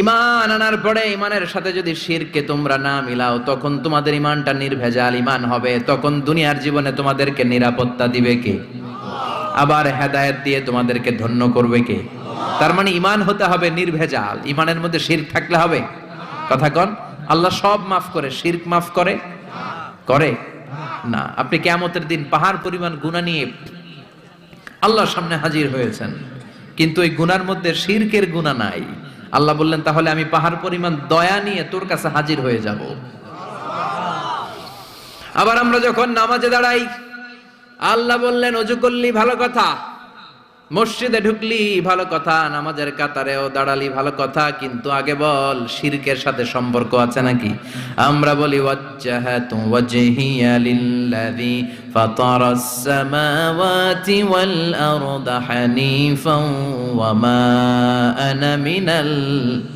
ইমান আনার পরে ইমানের সাথে যদি শিরকে তোমরা না মিলাও, তখন তোমাদের ইমানটা নির্ভেজাল ইমান হবে, তখন দুনিয়ার জীবনে তোমাদেরকে নিরাপত্তা দিবে কে? আবার হেদায়েত দিয়ে তোমাদেরকে ধন্য করবে কে? তার মানে ইমান হতে হবে নির্ভেজাল, ইমানের মধ্যে শির থাকলে হবে। কথা কন, আল্লাহ সব মাফ করে, শিরক মাফ করে? করে? না, আপনি কেমতের দিন পাহাড় পরিমাণ গুণা নিয়ে আল্লাহর সামনে হাজির হয়েছেন, কিন্তু এই গুনার মধ্যে শিরকের গুণা নাই। আল্লাহ বললেন, তাহলে আমি পাহাড় পরিমাণ দয়া নিয়ে তোর কাছে হাজির হয়ে যাব। আবার আমরা যখন নামাজে দাঁড়াই, আল্লাহ বললেন, অজু করলি ভালো কথা। মসজিদে ঢুকলি, ভালো কথা, নামাজের কাতারেও দাঁড়ালি, ভালো কথা, কিন্তু আগে বল, শিরকের সাথে সম্পর্ক আছে নাকি? আমরা বলি, ওয়াজ্জাহাতু মিনাল